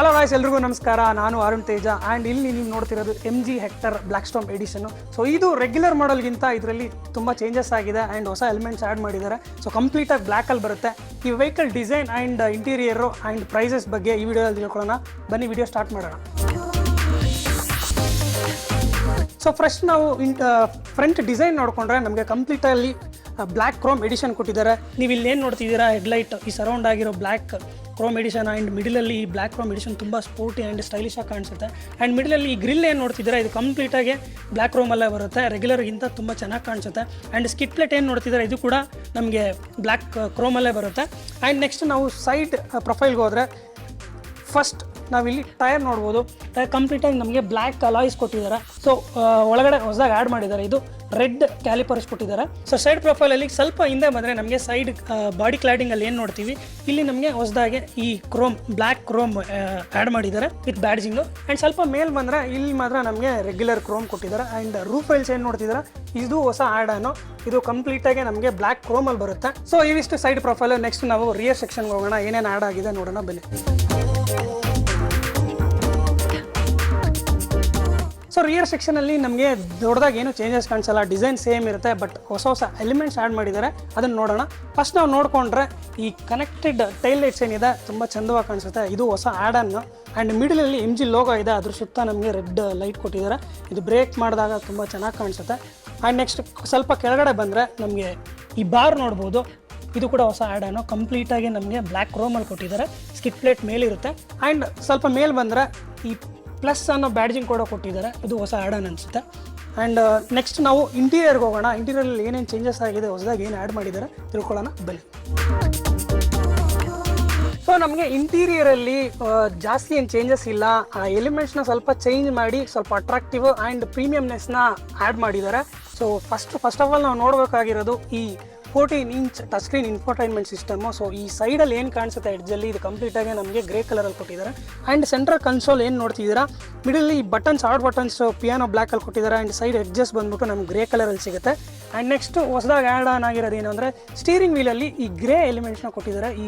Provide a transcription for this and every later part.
Hello guys ಎಲ್ರಿಗೂ ನಮಸ್ಕಾರ. ನಾನು ಅರುಣ್ ತೇಜ ಆ್ಯಂಡ್ ಇಲ್ಲಿ ನೀವು ನೋಡ್ತಿರೋದು M G Hector Black Storm edition so ಇದು ರೆಗ್ಯುಲರ್ ಮಾಡಲ್ಗಿಂತ ಇದರಲ್ಲಿ ತುಂಬ ಚೇಂಜಸ್ ಆಗಿದೆ ಆ್ಯಂಡ್ ಹೊಸ ಎಲಿಮೆಂಟ್ಸ್ ಆ್ಯಡ್ ಮಾಡಿದ್ದಾರೆ. ಸೊ ಕಂಪ್ಲೀಟಾಗಿ ಬ್ಲ್ಯಾಕಲ್ಲಿ ಬರುತ್ತೆ. ಈ vehicle design and interior and prices ಬಗ್ಗೆ ಈ ವಿಡಿಯೋದಲ್ಲಿ ತಿಳ್ಕೊಳ್ಳೋಣ. ಬನ್ನಿ ವಿಡಿಯೋ ಸ್ಟಾರ್ಟ್ ಮಾಡೋಣ. ಸೊ ಫ್ರೆಶ್ ನಾವು ಫ್ರಂಟ್ ಡಿಸೈನ್ ನೋಡಿಕೊಂಡ್ರೆ ನಮಗೆ ಕಂಪ್ಲೀಟಲ್ಲಿ ಬ್ಲ್ಯಾಕ್ ಕ್ರೋಮ್ ಎಡಿಷನ್ ಕೊಟ್ಟಿದ್ದಾರೆ ನೀವು ಇಲ್ಲಿ ಏನು ನೋಡ್ತಿದ್ದೀರಾ ಹೆಡ್ಲೈಟ್ ಈ ಸರೌಂಡ್ ಆಗಿರೋ ಬ್ಲ್ಯಾಕ್ ಕ್ರೋಮ್ ಎಡಿಷನ್ ಆ್ಯಂಡ್ ಮಿಡಲಲ್ಲಿ ಈ ಬ್ಲ್ಯಾಕ್ ಕ್ರೋಮ್ ಎಡಿಷನ್ ತುಂಬ ಸ್ಪೋರ್ಟಿ ಆ್ಯಂಡ್ ಸ್ಟೈಲಿಶ್ ಆಗಿ ಕಾಣಿಸುತ್ತೆ. ಆ್ಯಂಡ್ ಮಿಡಲಲ್ಲಿ ಈ ಗ್ರಿಲ್ ಏನು ನೋಡ್ತಿದ್ದೀರಾ, ಇದು ಕಂಪ್ಲೀಟಾಗಿ ಬ್ಲ್ಯಾಕ್ ಕ್ರೋಮಲ್ಲೇ ಬರುತ್ತೆ. ರೆಗ್ಯುಲರ್ಗಿಂತ ತುಂಬ ಚೆನ್ನಾಗಿ ಕಾಣಿಸುತ್ತೆ. ಆ್ಯಂಡ್ ಸ್ಕಿಟ್ ಪ್ಲೇಟ್ ಏನು ನೋಡ್ತಿದ್ದೀರಾ, ಇದು ಕೂಡ ನಮಗೆ ಬ್ಲ್ಯಾಕ್ ಕ್ರೋಮಲ್ಲೇ ಬರುತ್ತೆ. ಆ್ಯಂಡ್ ನೆಕ್ಸ್ಟ್ ನಾವು ಸೈಡ್ ಪ್ರೊಫೈಲ್ಗೆ ಹೋದರೆ ಫಸ್ಟ್ ನಾವಿಲ್ಲಿ ಟೈರ್ ನೋಡ್ಬೋದು. ಟೈರ್ ಕಂಪ್ಲೀಟಾಗಿ ನಮಗೆ ಬ್ಲ್ಯಾಕ್ ಅಲಾಯ್ಸ್ ಕೊಟ್ಟಿದ್ದಾರೆ. ಸೊ ಒಳಗಡೆ ಹೊಸದಾಗಿ ಆ್ಯಡ್ ಮಾಡಿದ್ದಾರೆ. ಇದು ರೆಡ್ ಕ್ಯಾಲಿಪರ್ಸ್ ಕೊಟ್ಟಿದ್ದಾರೆ. ಸೊ ಸೈಡ್ ಪ್ರೊಫೈಲಲ್ಲಿ ಸ್ವಲ್ಪ ಹಿಂದೆ ಬಂದರೆ ನಮಗೆ ಸೈಡ್ ಬಾಡಿ ಕ್ಲಾಡಿಂಗಲ್ಲಿ ಏನು ನೋಡ್ತೀವಿ? ಇಲ್ಲಿ ನಮಗೆ ಹೊಸದಾಗಿ ಈ ಕ್ರೋಮ್ ಬ್ಲ್ಯಾಕ್ ಕ್ರೋಮ್ ಆ್ಯಡ್ ಮಾಡಿದ್ದಾರೆ ವಿತ್ ಬ್ಯಾಡ್ಜಿಂಗು ಆ್ಯಂಡ್ ಸ್ವಲ್ಪ ಮೇಲ್ ಬಂದರೆ ಇಲ್ಲಿ ಮಾತ್ರ ನಮಗೆ ರೆಗ್ಯುಲರ್ ಕ್ರೋಮ್ ಕೊಟ್ಟಿದ್ದಾರೆ. ಆ್ಯಂಡ್ ರೂಫ್ ಐಲ್ಸ್ ಏನು ನೋಡ್ತಿದ್ದಾರೆ? ಇದು ಹೊಸ ಅನ್ನು ಇದು ಕಂಪ್ಲೀಟಾಗಿ ನಮಗೆ ಬ್ಲ್ಯಾಕ್ ಕ್ರೋಮಲ್ಲಿ ಬರುತ್ತೆ. ಸೊ ಇವಿಷ್ಟು ಸೈಡ್ ಪ್ರೊಫೈಲ್ ನೆಕ್ಸ್ಟ್ ನಾವು ರಿಯರ್ ಸೆಕ್ಷನ್ಗೆ ಹೋಗೋಣ. ಏನೇನು ಆ್ಯಡ್ ಆಗಿದೆ ನೋಡೋಣ ಬನ್ನಿ. ಸೊ ರಿಯರ್ ಸೆಕ್ಷನಲ್ಲಿ ನಮಗೆ ದೊಡ್ಡದಾಗಿ ಏನು ಚೇಂಜಸ್ ಕಾಣಿಸಲ್ಲ. ಡಿಸೈನ್ ಸೇಮ್ ಇರುತ್ತೆ ಬಟ್ ಹೊಸ ಹೊಸ ಎಲಿಮೆಂಟ್ಸ್ ಆ್ಯಡ್ ಮಾಡಿದ್ದಾರೆ. ಅದನ್ನು ನೋಡೋಣ. ಫಸ್ಟ್ ನಾವು ನೋಡಿಕೊಂಡ್ರೆ ಈ ಕನೆಕ್ಟೆಡ್ ಟೈಲ್ ಲೈಟ್ಸ್ ಏನಿದೆ, ತುಂಬ ಚಂದವಾಗಿ ಕಾಣಿಸುತ್ತೆ. ಇದು ಹೊಸ ಆ್ಯಡನ್ನು ಆ್ಯಂಡ್ ಮಿಡಲಲ್ಲಿ ಎಂ ಜಿ ಲೋಗೋ ಇದೆ, ಅದ್ರ ಸುತ್ತ ನಮಗೆ ರೆಡ್ ಲೈಟ್ ಕೊಟ್ಟಿದ್ದಾರೆ. ಇದು ಬ್ರೇಕ್ ಮಾಡಿದಾಗ ತುಂಬ ಚೆನ್ನಾಗಿ ಕಾಣಿಸುತ್ತೆ. ಆ್ಯಂಡ್ ನೆಕ್ಸ್ಟ್ ಸ್ವಲ್ಪ ಕೆಳಗಡೆ ಬಂದರೆ ನಮಗೆ ಈ ಬಾರ್ ನೋಡ್ಬೋದು. ಇದು ಕೂಡ ಹೊಸ ಆ್ಯಡನ್ನು ಕಂಪ್ಲೀಟಾಗಿ ನಮಗೆ ಬ್ಲ್ಯಾಕ್ ಕ್ರೋಮಲ್ಲಿ ಕೊಟ್ಟಿದ್ದಾರೆ. Skit plate ಮೇಲಿರುತ್ತೆ. ಆ್ಯಂಡ್ ಸ್ವಲ್ಪ ಮೇಲೆ ಬಂದರೆ ಈ ಪ್ಲಸ್ ಅನ್ನೋ ಬ್ಯಾಡ್ಜಿಂಗ್ ಕೂಡ ಕೊಟ್ಟಿದ್ದಾರೆ. ಇದು ಹೊಸ ಆ್ಯಡನ್ ಅನಿಸುತ್ತೆ. ಆ್ಯಂಡ್ ನೆಕ್ಸ್ಟ್ ನಾವು ಇಂಟೀರಿಯರ್ಗೆ ಹೋಗೋಣ. ಇಂಟೀರಿಯರಲ್ಲಿ ಏನೇನು ಚೇಂಜಸ್ ಆಗಿದೆ, ಹೊಸದಾಗಿ ಏನು ಆ್ಯಡ್ ಮಾಡಿದ್ದಾರೆ ತಿಳ್ಕೊಳ್ಳೋಣ, ಬನ್ನಿ. ಸೊ ನಮಗೆ ಇಂಟೀರಿಯರಲ್ಲಿ ಜಾಸ್ತಿ ಏನು ಚೇಂಜಸ್ ಇಲ್ಲ. ಆ ಎಲಿಮೆಂಟ್ಸ್ನ ಸ್ವಲ್ಪ ಚೇಂಜ್ ಮಾಡಿ, ಸ್ವಲ್ಪ ಅಟ್ರಾಕ್ಟಿವ್ ಆ್ಯಂಡ್ ಪ್ರೀಮಿಯಮ್ನೆಸ್ನ ಆ್ಯಡ್ ಮಾಡಿದ್ದಾರೆ. So first first of all ನಾವು ನೋಡಬೇಕಾಗಿರೋದು ಈ fourteen inch touch screen infotainment system so ಈ ಸೈಡಲ್ಲಿ ಏನು ಕಾಣಿಸುತ್ತೆ? ಎಡ್ಜಲ್ಲಿ ಇದು ಕಂಪ್ಲೀಟಾಗಿ ನಮಗೆ ಗ್ರೇ ಕಲರಲ್ಲಿ ಕೊಟ್ಟಿದ್ದಾರೆ. ಆ್ಯಂಡ್ ಸೆಂಟ್ರಲ್ ಕನ್ಸೋಲ್ ಏನು ನೋಡ್ತಿದ್ದೀರಾ? ಮಿಡಲ್ಲಿ ಈ ಬಟನ್ಸ್ ಆರ್ಡ್ ಬಟನ್ಸ್ ಪಿಯಾನೋ ಬ್ಲ್ಯಾಕಲ್ಲಿ ಕೊಟ್ಟಿದ್ದಾರೆ. ಆ್ಯಂಡ್ ಸೈಡ್ ಎಡ್ಜಸ್ ಬಂದ್ಬಿಟ್ಟು ನಮ್ಗೆ ಗ್ರೇ ಕಲರಲ್ಲಿ ಸಿಗುತ್ತೆ. ಆ್ಯಂಡ್ ನೆಕ್ಸ್ಟ್ ಹೊಸದಾಗಿ ಆ್ಯಡ್ ಆನ್ ಆಗಿರೋದು ಏನು ಅಂದರೆ ಸ್ಟೀರಿಂಗ್ ವೀಲಲ್ಲಿ ಈ ಗ್ರೇ ಎಲಿಮೆಂಟ್ಸ್ನ ಕೊಟ್ಟಿದ್ದಾರೆ. ಈ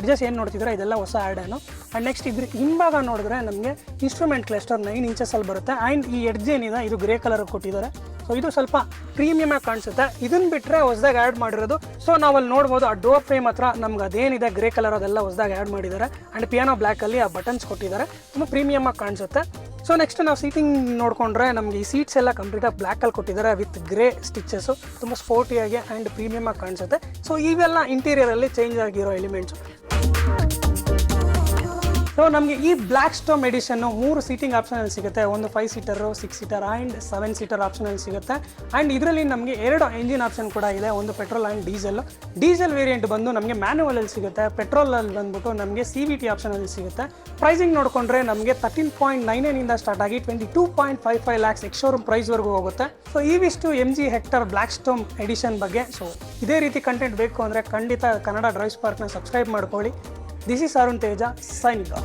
ಎಡ್ಜಸ್ ಏನು ನೋಡ್ತಿದ್ದಾರೆ? ಇದೆಲ್ಲ ಹೊಸ ಆ್ಯಡ್ ಆನು ಆ್ಯಂಡ್ ನೆಕ್ಸ್ಟ್ ಇದ್ರ ಹಿಂಭಾಗ ನೋಡಿದ್ರೆ ನಮಗೆ ಇನ್ಸ್ಟ್ರೂಮೆಂಟ್ ಕ್ಲಸ್ಟರ್ ನೈನ್ ಇಂಚಸಲ್ಲಿ ಬರುತ್ತೆ. ಆ್ಯಂಡ್ ಈ ಎಡ್ಜ್ ಏನಿದೆ? ಇದು ಗ್ರೇ ಕಲರ್ ಕೊಟ್ಟಿದ್ದಾರೆ. ಸೊ ಇದು ಸ್ವಲ್ಪ ಪ್ರೀಮಿಯಮ್ ಆಗಿ ಕಾಣಿಸುತ್ತೆ. ಇದನ್ನ ಬಿಟ್ಟರೆ ಹೊಸದಾಗಿ ಆ್ಯಡ್ ಮಾಡಿರೋದು. ಸೊ ನಾವಲ್ಲಿ ನೋಡ್ಬೋದು ಆ ಡೋರ್ ಫ್ರೇಮ್ ಹತ್ರ ನಮ್ಗೆ ಅದೇನಿದೆ ಗ್ರೇ ಕಲರ್ ಅದೆಲ್ಲ ಹೊಸದಾಗಿ ಆ್ಯಡ್ ಮಾಡಿದ್ದಾರೆ. ಆ್ಯಂಡ್ ಪಿಯಾನೋ ಬ್ಲ್ಯಾಕಲ್ಲಿ ಆ ಬಟನ್ಸ್ ಕೊಟ್ಟಿದ್ದಾರೆ. ತುಂಬ ಪ್ರೀಮಿಯಮ್ ಆಗಿ ಕಾಣಿಸುತ್ತೆ. ಸೊ ನೆಕ್ಸ್ಟ್ ನಾವು ಸೀಟಿಂಗ್ ನೋಡಿಕೊಂಡ್ರೆ ನಮಗೆ ಈ ಸೀಟ್ಸ್ ಎಲ್ಲ ಕಂಪ್ಲೀಟಾಗಿ ಬ್ಲ್ಯಾಕಲ್ಲಿ ಕೊಟ್ಟಿದ್ದಾರೆ ವಿತ್ ಗ್ರೇ ಸ್ಟಿಚಸ್ಸು ತುಂಬ ಸ್ಪೋರ್ಟಿಯಾಗಿ ಆ್ಯಂಡ್ ಪ್ರೀಮಿಯಮ್ ಆಗಿ ಕಾಣಿಸುತ್ತೆ. ಸೊ ಇವೆಲ್ಲ ಇಂಟೀರಿಯರಲ್ಲಿ ಚೇಂಜ್ ಆಗಿರೋ ಎಲಿಮೆಂಟ್ಸು ಸೊ ನಮಗೆ ಈ ಬ್ಲ್ಯಾಕ್ ಸ್ಟೋಮ್ ಎಡಿಷನ್ನು ಮೂರು ಸೀಟಿಂಗ್ ಆಪ್ಷನಲ್ಲಿ ಸಿಗುತ್ತೆ. ಒಂದು five seater six seater and seven seater ಆಪ್ಷನಲ್ಲಿ ಸಿಗುತ್ತೆ. ಆ್ಯಂಡ್ ಇದರಲ್ಲಿ ನಮಗೆ ಎರಡು ಇಂಜಿನ್ ಆಪ್ಷನ್ ಕೂಡ ಇದೆ. ಒಂದು petrol and diesel diesel variant ಬಂದು ನಮಗೆ ಮ್ಯಾನುವಲಲ್ಲಿ ಸಿಗುತ್ತೆ. ಪೆಟ್ರೋಲಲ್ಲಿ ಬಂದ್ಬಿಟ್ಟು ನಮಗೆ ಸಿ ವಿ ಟಿ ಆಪ್ಷನಲ್ಲಿ ಸಿಗುತ್ತೆ. ಪ್ರೈಸಿಂಗ್ ನೋಡಿಕೊಂಡ್ರೆ ನಮಗೆ ತರ್ಟೀನ್ ಪಾಯಿಂಟ್ ನೈನ್ ಇಂದ ಸ್ಟಾರ್ಟ್ ಆಗಿ twenty two point five five lakhs ex ಪ್ರೈಸ್ವರೆಗೂ ಹೋಗುತ್ತೆ. ಸೊ ಇವಿಷ್ಟು M G Hector Black Storm Edition ಬಗ್ಗೆ. ಸೊ ಇದೇ ರೀತಿ ಕಂಟೆಂಟ್ ಬೇಕು ಅಂದರೆ ಖಂಡಿತ ಕನ್ನಡ ಡ್ರೈವ್ ಸ್ಪಾರ್ಕ್ನ ಸಬ್ಸ್ಕ್ರೈಬ್ ಮಾಡ್ಕೊಳ್ಳಿ. This is Arun Teja signing off.